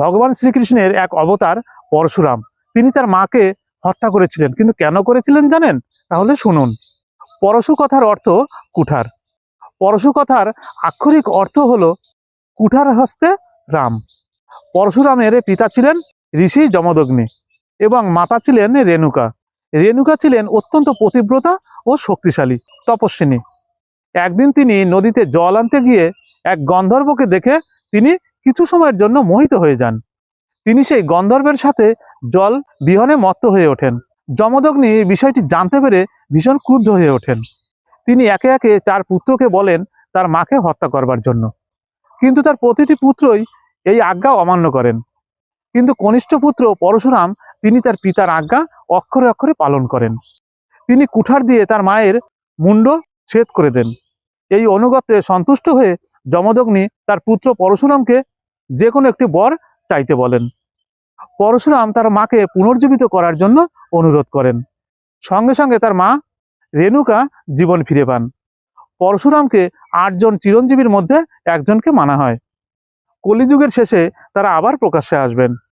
ভগবান শ্রীকৃষ্ণের এক অবতার পরশুরাম। তিনি তার মাকে হত্যা করেছিলেন। কিন্তু কেন করেছিলেন জানেন? তাহলে শুনুন। পরশু কথার অর্থ কুঠার। পরশু কথার আক্ষরিক অর্থ হলো কুঠার হস্তে রাম। পরশুরামের পিতা ছিলেন ঋষি যমদগ্নি এবং মাতা ছিলেন রেণুকা। রেণুকা ছিলেন অত্যন্ত পতিব্রতা ও শক্তিশালী, তপস্বিনী। একদিন তিনি নদীতে জল আনতে গিয়ে এক গন্ধর্বকে দেখে তিনি কিছু সময়ের জন্য মোহিত হয়ে যান। তিনি সেই গন্ধর্বের সাথে জল বিহনে মত্ত হয়ে ওঠেন। যমদগ্নি বিষয়টি জানতে পেরে ভীষণ ক্রুদ্ধ হয়ে ওঠেন। তিনি একে একে চার পুত্রকে বলেন তার মাকে হত্যা করবার জন্য। কিন্তু তার প্রতিটি পুত্রই এই আজ্ঞা অমান্য করেন। কিন্তু কনিষ্ঠ পুত্র পরশুরাম, তিনি তার পিতার আজ্ঞা অক্ষরে অক্ষরে পালন করেন। তিনি কুঠার দিয়ে তার মায়ের মুন্ড ছেদ করে দেন। এই অনুগত্যে সন্তুষ্ট হয়ে যমদগ্নি তার পুত্র পরশুরামকে যে কোনো একটি বর চাইতে বলেন। পরশুরাম তার মাকে পুনর্জীবিত করার জন্য অনুরোধ করেন। সঙ্গে সঙ্গে তার মা রেণুকা জীবন ফিরে পান। পরশুরামকে আটজন চিরঞ্জীবীর মধ্যে একজনকে মানা হয়। কলিযুগের শেষে তারা আবার প্রকাশ্যে আসবেন।